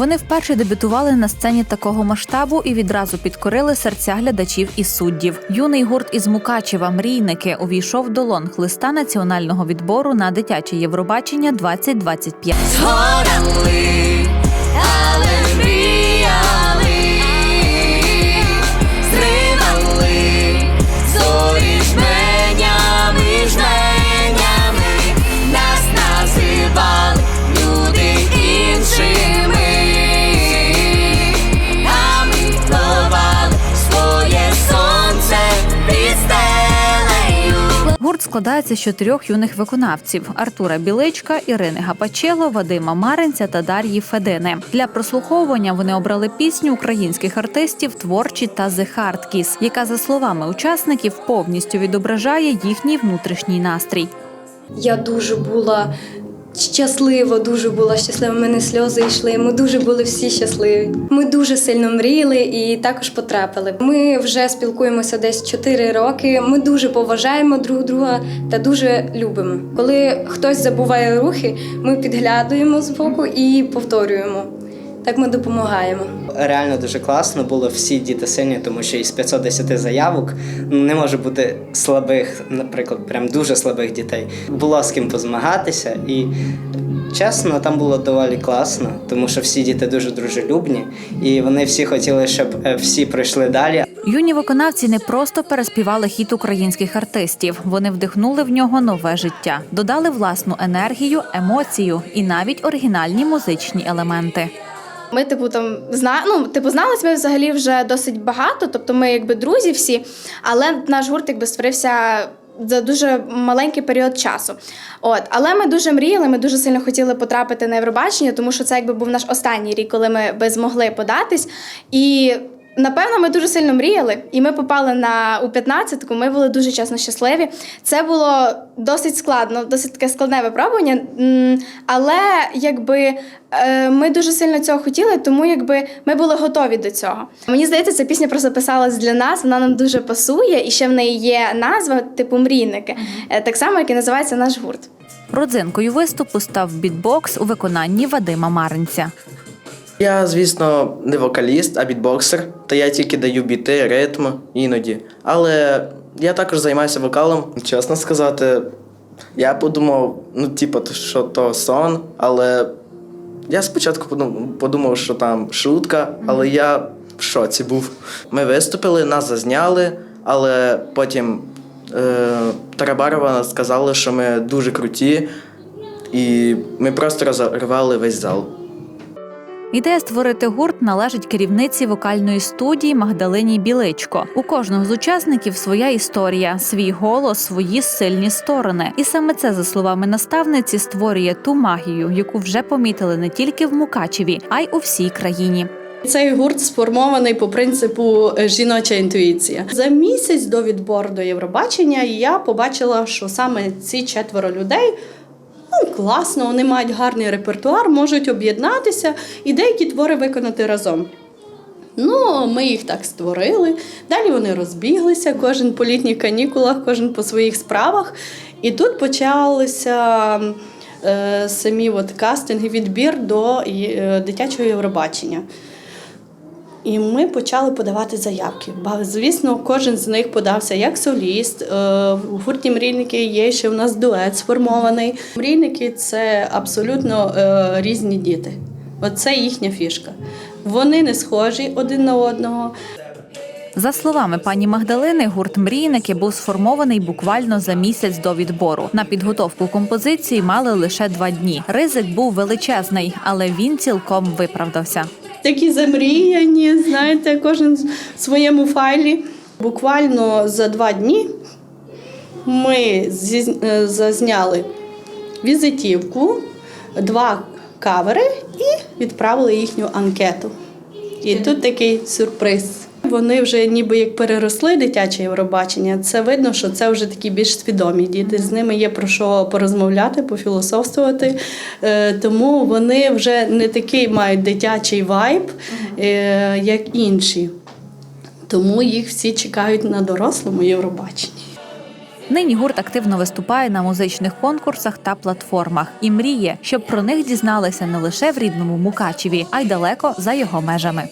Вони вперше дебютували на сцені такого масштабу і відразу підкорили серця глядачів і суддів. Юний гурт із Мукачева Мрійники увійшов до лонг листа національного відбору на дитяче Євробачення 2025. Згорали, складається з чотирьох юних виконавців: Артура Біличка, Ірини Гапачело, Вадима Маринця та Дар'ї Федини. Для прослуховування вони обрали пісню українських артистів творчі та The Hard Kiss», яка, за словами учасників, повністю відображає їхній внутрішній настрій. Я дуже була щаслива, дуже була щаслива. У мене сльози йшли. Ми дуже були всі щасливі. Ми дуже сильно мріяли і також потрапили. Ми вже спілкуємося десь 4 роки. Ми дуже поважаємо друг друга та дуже любимо. Коли хтось забуває рухи, ми підглядуємо збоку і повторюємо. Так ми допомагаємо. Реально дуже класно було. Всі діти сильні, тому що із 510 заявок не може бути слабих, наприклад, прям дуже слабих дітей. Було з ким позмагатися, і чесно, там було доволі класно, тому що всі діти дуже дружелюбні, і вони всі хотіли, щоб е, всі пройшли далі. Юні виконавці не просто переспівали хіт українських артистів. Вони вдихнули в нього нове життя, додали власну енергію, емоцію і навіть оригінальні музичні елементи. Ми, типу, там зна... ну, типу, зналися ми взагалі вже досить багато, тобто ми якби друзі всі, але наш гурт якби створився. За дуже маленький період часу. От, але ми дуже мріяли, ми дуже сильно хотіли потрапити на Євробачення, тому що це якби був наш останній рік, коли ми би змогли податись. І напевно ми дуже сильно мріяли. І ми попали на у 15 Ми були дуже чесно щасливі. Це було досить складно, досить таке складне випробування. Але якби е, ми дуже сильно цього хотіли, тому якби ми були готові до цього. Мені здається, ця пісня просто писалась для нас. Вона нам дуже пасує, і ще в неї є назва типу мрійники, Е, так само, як і називається наш гурт. Родзинкою виступу став бітбокс у виконанні Вадима Маринця. Я, звісно, не вокаліст, а бітбоксер, та я тільки даю біти, ритм іноді. Але я також займаюся вокалом. Чесно сказати, я подумав, ну, типу, що то сон, але я спочатку подумав, що там шутка, але я в шоці був. Ми виступили, нас зазняли, але потім е, Тарабарова сказали, що ми дуже круті, і ми просто розірвали весь зал. Ідея створити гурт належить керівниці вокальної студії Магдалині Біличко. У кожного з учасників своя історія, свій голос, свої сильні сторони. І саме це, за словами наставниці, створює ту магію, яку вже помітили не тільки в Мукачеві, а й у всій країні. Цей гурт сформований по принципу е, жіноча інтуїція. За місяць до відбору до Євробачення я побачила, що саме ці четверо людей. Ну, класно, вони мають гарний репертуар, можуть об'єднатися і деякі твори виконати разом. Ну, ми їх так створили. Далі вони розбіглися, кожен по літніх канікулах, кожен по своїх справах. І тут почалися е, самі от кастинги, відбір до е, дитячого Євробачення. І ми почали подавати заявки. Звісно, кожен з них подався як соліст. Е, В гурті мрійники є ще у нас дует сформований. Мрійники це абсолютно е, різні діти. Оце їхня фішка. Вони не схожі один на одного. За словами пані Магдалини, гурт Мрійники був сформований буквально за місяць до відбору. На підготовку композиції мали лише два дні. Ризик був величезний, але він цілком виправдався. Такі замріяні, знаєте, кожен в своєму файлі. Буквально за два дні ми е, зазняли візитівку, два кавери і відправили їхню анкету. І тут такий сюрприз. Вони вже ніби як переросли дитяче Євробачення. Це видно, що це вже такі більш свідомі діти. З ними є про що порозмовляти, пофілософствувати. Е, Тому вони вже не такий мають дитячий вайб, е, як інші. Тому їх всі чекають на дорослому Євробаченні. Нині гурт активно виступає на музичних конкурсах та платформах і мріє, щоб про них дізналися не лише в рідному Мукачеві, а й далеко за його межами.